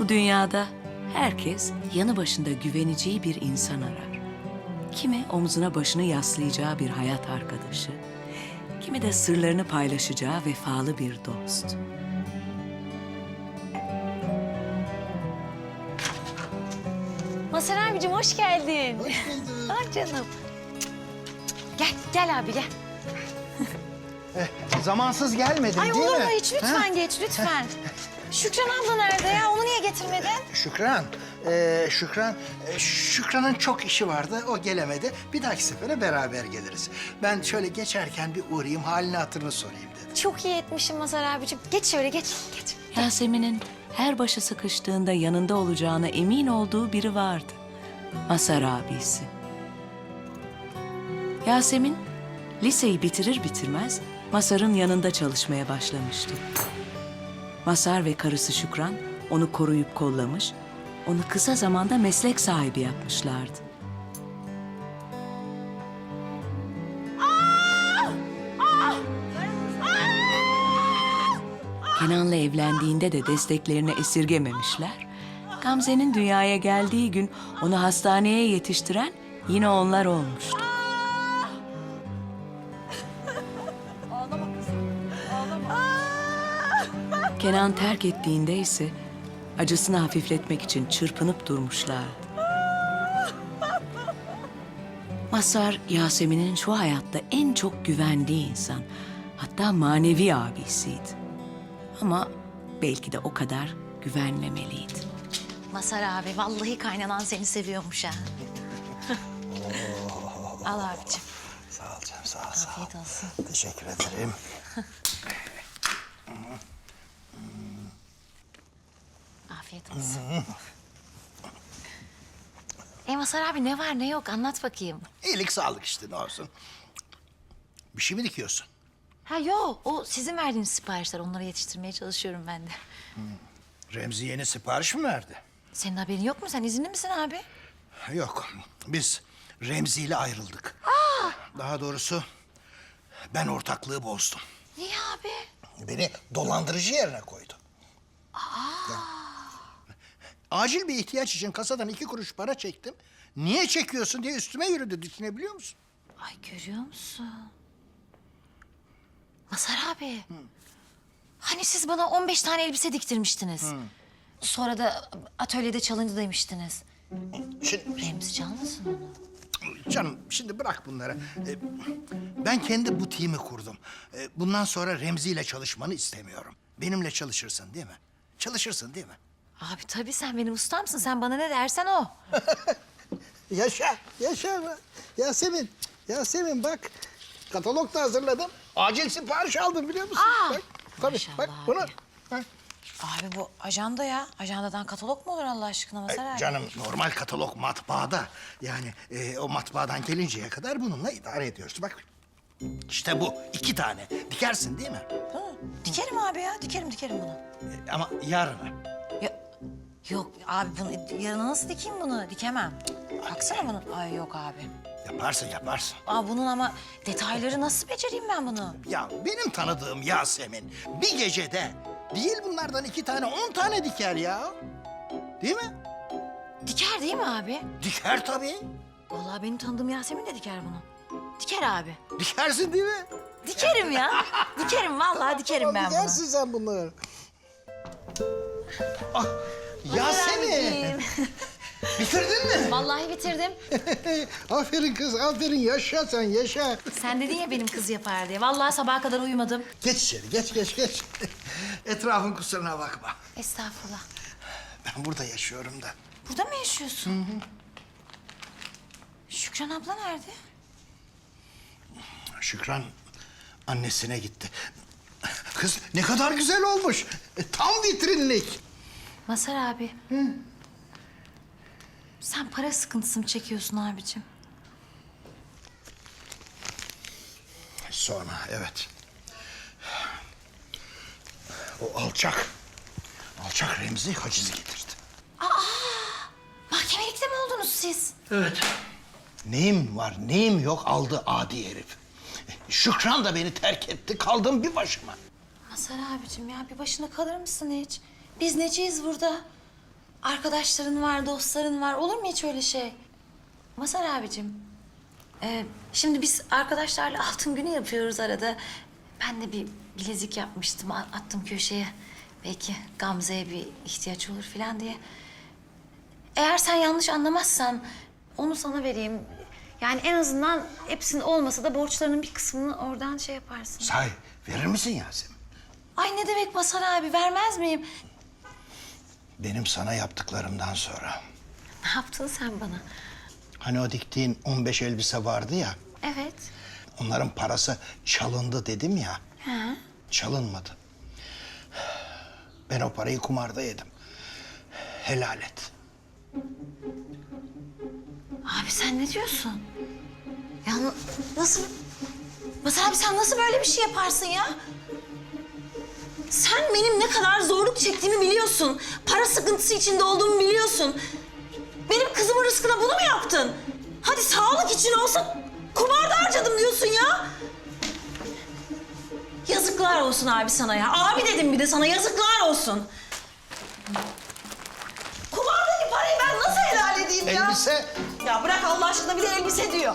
Bu dünyada herkes yanı başında güveneceği bir insan arar. Kimi omzuna başını yaslayacağı bir hayat arkadaşı, kimi de sırlarını paylaşacağı vefalı bir dost. Masar abicim hoş geldin. Hoş bulduk. ah canım. Gel, gel abi gel. Zamansız gelmedin Ay değil olur mi? mu hiç? Lütfen Ha? geç, lütfen. Şükran abla nerede ya? Onu niye getirmedin? Şükran, e, Şükran, e, Şükran'ın çok işi vardı, o gelemedi. Bir dahaki sefere beraber geliriz. Ben şöyle geçerken bir uğrayayım, halini hatırını sorayım dedim. Çok iyi etmişim Masar abicim. Geç şöyle geç, geç. Yasemin'in her başı sıkıştığında yanında olacağına emin olduğu biri vardı. Masar abisi. Yasemin liseyi bitirir bitirmez Masar'ın yanında çalışmaya başlamıştı. Masar ve karısı Şükran onu koruyup kollamış, onu kısa zamanda meslek sahibi yapmışlardı. Kenan'la evlendiğinde de desteklerini esirgememişler. Gamze'nin dünyaya geldiği gün onu hastaneye yetiştiren yine onlar olmuştu. Kenan terk ettiğinde ise acısını hafifletmek için çırpınıp durmuşlardı. Masar, Yasemin'in şu hayatta en çok güvendiği insan. Hatta manevi abisiydi. Ama belki de o kadar güvenmemeliydi. Masar abi vallahi kaynanan seni seviyormuş ha. Al abicim. Sağ ol canım, sağ ol, sağ ol. Afiyet olsun. Teşekkür ederim. Afiyet olsun. e Masar abi ne var ne yok anlat bakayım. İyilik sağlık işte ne olsun. Bir şey mi dikiyorsun? Ha yok o sizin verdiğiniz siparişler onları yetiştirmeye çalışıyorum ben de. Remzi yeni sipariş mi verdi? Senin haberin yok mu? Sen izinli misin abi? Yok, biz Remzi ile ayrıldık. Daha doğrusu ben ortaklığı bozdum. Niye abi? Beni dolandırıcı yerine koydu. Acil bir ihtiyaç için kasadan iki kuruş para çektim. Niye çekiyorsun diye üstüme yürüdü düşünebiliyor musun? Ay görüyor musun? Masar abi. Hani siz bana 15 tane elbise diktirmiştiniz. Sonra da atölyede çalındı demiştiniz. Şimdi, Remzi çalmasın onu. canım şimdi bırak bunları. Ee, Ben kendi butiğimi kurdum. Ee, Bundan sonra Remzi ile çalışmanı istemiyorum. Benimle çalışırsın değil mi? Çalışırsın değil mi? Abi tabii sen benim ustamsın. Sen bana ne dersen o. Yaşa, yaşa. Yasemin, Yasemin bak. Katalog da hazırladım. Acil sipariş aldım biliyor musun? Aa, bak, tabii, maşallah bak abi. bunu. Ha. Abi bu ajanda ya. Ajandadan katalog mu olur Allah aşkına Masar E, abi? Canım normal katalog matbaada. Yani e, o matbaadan gelinceye kadar bununla idare ediyoruz. Bak işte bu iki tane. Dikersin değil mi? Hı, Dikerim abi ya. Dikerim dikerim bunu. E, ama yarına. Yok abi bunu yarına nasıl dikeyim bunu? Dikemem. Baksana bunun. Ay yok abi. Yaparsın yaparsın. Aa, bunun ama detayları nasıl becereyim ben bunu? Ya benim tanıdığım Yasemin bir gecede değil bunlardan iki tane on tane diker ya. Değil mi? Diker değil mi abi? Diker tabii. Vallahi benim tanıdığım Yasemin de diker bunu. Diker abi. Dikersin değil mi? Dikerim ya. dikerim vallahi dikerim ben bunu. Dikersin sen bunları. Ah, Yasemin. Bitirdin mi? Vallahi bitirdim. aferin kız, aferin. Yaşa sen, yaşa. Sen dedin ya benim kız yapar diye. Vallahi sabaha kadar uyumadım. Geç içeri, geç, geç, geç. Etrafın kusuruna bakma. Estağfurullah. Ben burada yaşıyorum da. Burada mı yaşıyorsun? Şükran abla nerede? Şükran annesine gitti. Kız ne kadar güzel olmuş. E, Tam vitrinlik. Masar abi. Sen para sıkıntısı mı çekiyorsun abicim? Sonra evet. O alçak. Alçak Remzi hacizi getirdi. Mahkemelikte mi oldunuz siz? Evet. Neyim var, neyim yok aldı adi herif. Şükran da beni terk etti, kaldım bir başıma. Masar abicim ya bir başına kalır mısın hiç? Biz neciyiz burada? Arkadaşların var, dostların var. Olur mu hiç öyle şey? Masar abicim. e, şimdi biz arkadaşlarla altın günü yapıyoruz arada. Ben de bir bilezik yapmıştım. Attım köşeye. Belki Gamze'ye bir ihtiyaç olur falan diye. Eğer sen yanlış anlamazsan onu sana vereyim. Yani en azından hepsinin olmasa da borçlarının bir kısmını oradan şey yaparsın. Sahi verir misin Yasemin? Ay ne demek Masar abi vermez miyim? Benim sana yaptıklarımdan sonra. Ne yaptın sen bana? Hani o diktiğin 15 elbise vardı ya. Evet. Onların parası çalındı dedim ya. Ha? Çalınmadı. Ben o parayı kumarda yedim. Helal et. Abi sen ne diyorsun? Ya nasıl... Masar abi sen nasıl böyle bir şey yaparsın ya? Sen benim ne kadar zorluk çektiğimi biliyorsun. Para sıkıntısı içinde olduğumu biliyorsun. Benim kızımın rızkına bunu mu yaptın? Hadi sağlık için olsa kumarda harcadım diyorsun ya. Yazıklar olsun abi sana ya. Abi dedim bir de sana yazıklar olsun. Kumardaki parayı ben nasıl helal edeyim ya? Elbise Ya bırak Allah aşkına bir de elbise diyor.